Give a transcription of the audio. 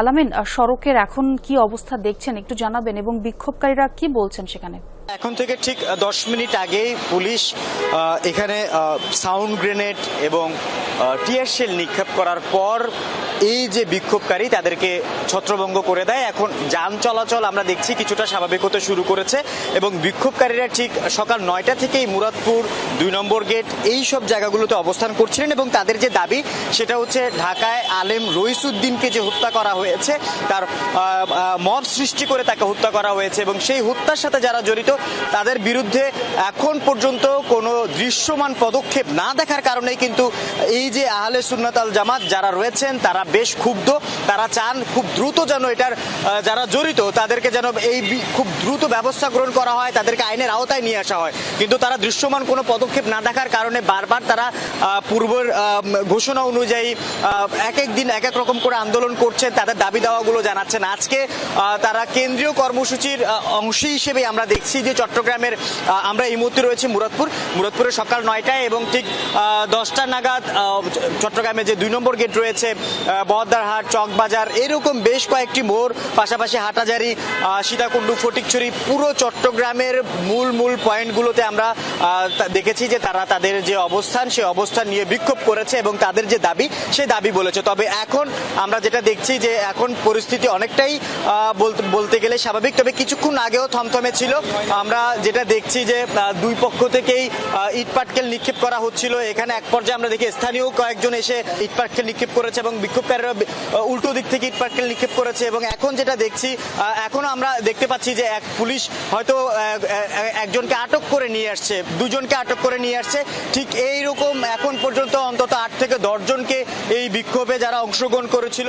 আলামিন সড়কের এখন কি অবস্থা দেখছেন? একটু জানাবেন এবং বিক্ষোভকারীরা কি বলছেন সেখানে? এখন থেকে ঠিক দশ মিনিট আগেই পুলিশ এখানে সাউন্ড গ্রেনেড এবং টিয়ার শেল নিক্ষেপ করার পর এই যে বিক্ষোভকারী তাদেরকে ছত্রভঙ্গ করে দেয়। এখন যান চলাচল আমরা দেখছি কিছুটা স্বাভাবিক হতে শুরু করেছে এবং বিক্ষোভকারীরা ঠিক সকাল নয়টা থেকেই মুরাদপুর দুই নম্বর গেট এই সব জায়গাগুলোতে অবস্থান করছিলেন এবং তাদের যে দাবি সেটা হচ্ছে ঢাকায় আলেম রইসুদ্দিনকে যে হত্যা করা হয়েছে, তার মব সৃষ্টি করে তাকে হত্যা করা হয়েছে এবং সেই হত্যার সাথে যারা জড়িত তাদের বিরুদ্ধে এখন পর্যন্ত কোনো দৃশ্যমান পদক্ষেপ না দেখার কারণেই কিন্তু এই যে আহলে সুন্নাত আল জামাত যারা রয়েছেন, তারা বেশ ক্ষুব্ধ। তারা চান খুব দ্রুত যেন এটার যারা জড়িত, তাদেরকে যেন এই খুব দ্রুত ব্যবস্থা গ্রহণ করা হয়, তাদেরকে আইনের আওতায় নিয়ে আসা হয়। কিন্তু তারা দৃশ্যমান কোনো পদক্ষেপ না দেখার কারণে বারবার তারা পূর্বের ঘোষণা অনুযায়ী এক এক দিন এক এক রকম করে আন্দোলন করছেন, তাদের দাবি দাওয়াগুলো জানাচ্ছেন। আজকে তারা কেন্দ্রীয় কর্মসূচির অংশ হিসেবে আমরা দেখছি যে চট্টগ্রামের আমরা এই মুহূর্তে রয়েছি মুরাদপুর। মুরাদপুরে সকাল নয়টায় এবং ঠিক দশটা নাগাদ চট্টগ্রামে যে দুই নম্বর গেট রয়েছে বহদ্দারহাট চকবাজার, এরকম বেশ কয়েকটি মোড়, পাশাপাশি হাটাজারি সীতাকুণ্ডু, ফটিকছড়ি, পুরো চট্টগ্রামের মূল মূল পয়েন্টগুলোতে আমরা দেখেছি যে তারা তাদের যে অবস্থান সেই অবস্থান নিয়ে বিক্ষোভ করেছে এবং তাদের যে দাবি সেই দাবি বলেছে। তবে এখন আমরা যেটা দেখছি যে এখন পরিস্থিতি অনেকটাই বলতে গেলে স্বাভাবিক। তবে কিছুক্ষণ আগেও থমথমে ছিল আমরা যেটা দেখছি যে দুই পক্ষ থেকেই ইট পাটকেল নিক্ষেপ করা হচ্ছিল। এখানে এক পর্যায়ে আমরা দেখি স্থানীয় কয়েকজন এসে ইট পাটকেল নিক্ষেপ করেছে এবং বিক্ষোভকারীরা উল্টো দিক থেকে ইট পাটকেল নিক্ষেপ করেছে এবং এখন যেটা দেখছি এখনও আমরা দেখতে পাচ্ছি যে এক পুলিশ হয়তো একজনকে আটক করে নিয়ে আসছে, দুজনকে আটক করে নিয়ে আসছে। ঠিক এই রকম এখন পর্যন্ত অন্তত আট থেকে দশজনকে এই বিক্ষোভে যারা অংশগ্রহণ করেছিল